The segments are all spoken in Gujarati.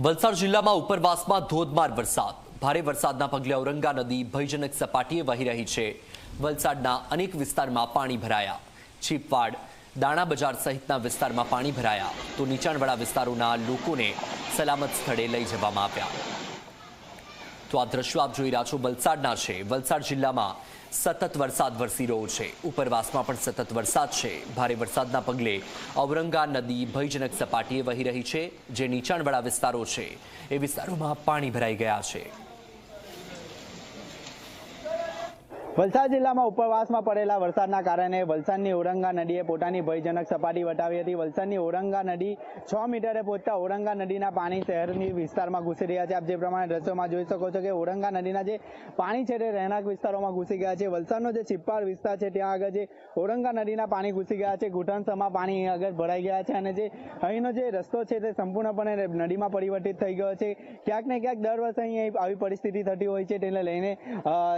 વલસાડ જિલ્લામાં ઉપરવાસમાં ધોધમાર વરસાદ. ભારે વરસાદના પગલે ઔરંગા નદી ભયજનક સપાટીએ વહી રહી છે. વલસાડના અનેક વિસ્તારમાં પાણી ભરાયા. છીપવાડ, દાણા બજાર સહિતના વિસ્તારમાં પાણી ભરાયા. તો નીચાણવાળા વિસ્તારોના લોકોને સલામત સ્થળે લઈ જવામાં આવ્યા. તો આ દ્રશ્યો આપ જોઈ રહ્યા છો વલસાડના છે. વલસાડ જિલ્લામાં સતત વરસાદ વરસી રહ્યો છે. ઉપરવાસમાં પણ સતત વરસાદ છે. ભારે વરસાદના પગલે ઔરંગા નદી ભયજનક સપાટીએ વહી રહી છે, જે નીચાણવાળા વિસ્તારો છે. એ વિસ્તારોમાં પાણી ભરાઈ ગયા છે. વલસાડ જિલ્લામાં ઉપરવાસમાં પડેલા વરસાદના કારણે વલસાડની ઓરંગા નદીએ પોતાની ભયજનક સપાટી વટાવી હતી. વલસાડની ઓરંગા નદી છ મીટરે પહોંચતા ઓરંગા નદીના પાણી શહેરની વિસ્તારમાં ઘૂસી રહ્યા છે. આપ જે પ્રમાણે દ્રશ્યોમાં જોઈ શકો છો કે ઓરંગા નદીના જે પાણી છે તે રહેણાંક વિસ્તારોમાં ઘૂસી ગયા છે. વલસાડનો જે ચિપ્પાડ વિસ્તાર છે ત્યાં આગળ જે ઓરંગા નદીના પાણી ઘૂસી ગયા છે. ઘૂંટણસમાં પાણી આગળ ભરાઈ ગયા છે અને જે અહીંનો જે રસ્તો છે તે સંપૂર્ણપણે નદીમાં પરિવર્તિત થઈ ગયો છે. ક્યાંક ને ક્યાંક દર વર્ષે અહીં આવી પરિસ્થિતિ થતી હોય છે. તેને લઈને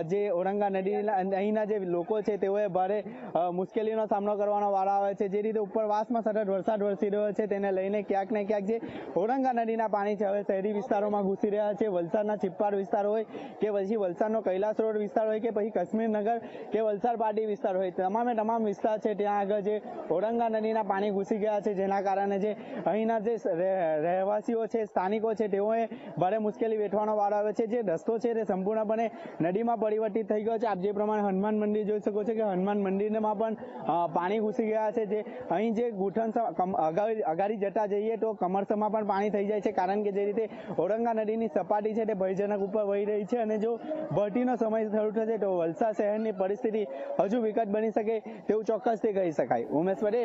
જે ઓરંગા ઔરંગા નદી અહીંના જે લોકો છે તેઓએ ભારે મુશ્કેલીનો સામનો કરવાનો વારો આવે છે. જે રીતે ઉપરવાસમાં સતત વરસાદ વરસી રહ્યો છે, તેને લઈને ક્યાંક ને ક્યાંક જે ઓરંગા નદીના પાણી છે, હવે શહેરી વિસ્તારોમાં ઘૂસી રહ્યા છે. વલસાડના છિપ્પાડ વિસ્તાર હોય કે પછી વલસાડનો કૈલાસ રોડ વિસ્તાર હોય કે પછી કાશ્મીર નગર કે વલસાડ પાટી વિસ્તાર હોય, તમામે તમામ વિસ્તાર છે, ત્યાં આગળ જે ઓરંગા નદીના પાણી ઘૂસી ગયા છે, જેના કારણે જે અહીંના જે રહે- રહેવાસીઓ છે, સ્થાનિકો છે, તેઓએ ભારે મુશ્કેલી વેઠવાનો વારો આવે છે. જે રસ્તો છે, તે સંપૂર્ણપણે નદીમાં પરિવર્તિત થઈ ગયો છે. આપ જે પ્રમાણે હનુમાન મંદિર જોઈ શકો છો કે હનુમાન મંદિરમાં પણ પાણી ઘૂસી ગયા છે જે અહીં જે ગુઠણ અગાડી જતા જઈએ તો કમરસમાં પણ પાણી થઈ જાય છે કારણ કે જે રીતે ઓરંગા નદીની સપાટી છે તે ભયજનક ઉપર વહી રહી છે અને જો ભરતીનો સમય શરૂ થશે તો વલસાડ શહેરની પરિસ્થિતિ હજુ વિકટ બની શકે તેવું ચોક્કસથી કહી શકાય. ઉમેશ પટેલ